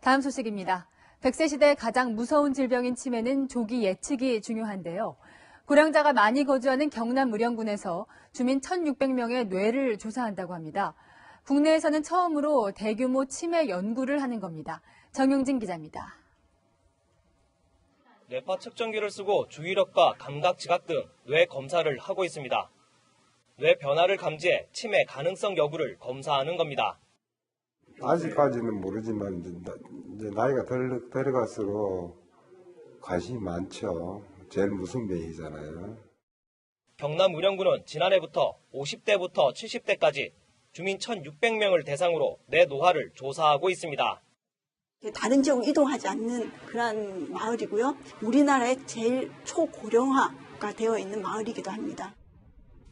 다음 소식입니다. 100세 시대 가장 무서운 질병인 치매는 조기 예측이 중요한데요. 고령자가 많이 거주하는 경남 의령군에서 주민 1,600명의 뇌를 조사한다고 합니다. 국내에서는 처음으로 대규모 치매 연구를 하는 겁니다. 정용진 기자입니다. 뇌파 측정기를 쓰고 주의력과 감각 지각 등 뇌 검사를 하고 있습니다. 뇌 변화를 감지해 치매 가능성 여부를 검사하는 겁니다. 아직까지는 모르지만 이제, 나, 이제 나이가 들, 들어갈수록 관심이 많죠. 제일 무슨 병이잖아요. 경남 의령군은 지난해부터 50대부터 70대까지 주민 1,600명을 대상으로 뇌 노화를 조사하고 있습니다. 다른 지역으로 이동하지 않는 그러한 마을이고요. 우리나라의 제일 초고령화가 되어 있는 마을이기도 합니다.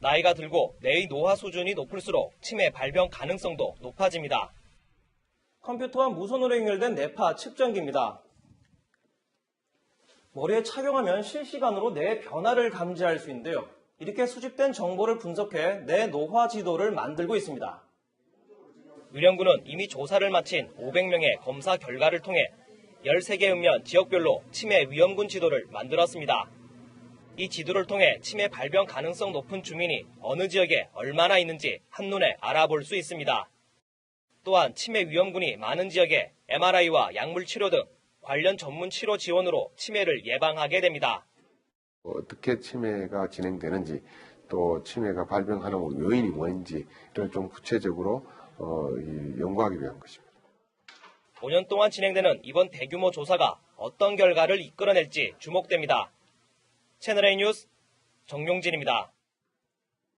나이가 들고 뇌의 노화 수준이 높을수록 치매 발병 가능성도 높아집니다. 컴퓨터와 무선으로 연결된 뇌파 측정기입니다. 머리에 착용하면 실시간으로 뇌 변화를 감지할 수 있는데요. 이렇게 수집된 정보를 분석해 뇌 노화 지도를 만들고 있습니다. 의령군은 이미 조사를 마친 500명의 검사 결과를 통해 13개 읍면 지역별로 치매 위험군 지도를 만들었습니다. 이 지도를 통해 치매 발병 가능성 높은 주민이 어느 지역에 얼마나 있는지 한눈에 알아볼 수 있습니다. 또한 치매 위험군이 많은 지역에 MRI와 약물 치료 등 관련 전문 치료 지원으로 치매를 예방하게 됩니다. 어떻게 치매가 진행되는지 또 치매가 발병하는 요인이 뭔지를 좀 구체적으로 어, 이 연구하기 위한 것입니다. 5년 동안 진행되는 이번 대규모 조사가 어떤 결과를 이끌어낼지 주목됩니다. 채널A 뉴스 정용진입니다.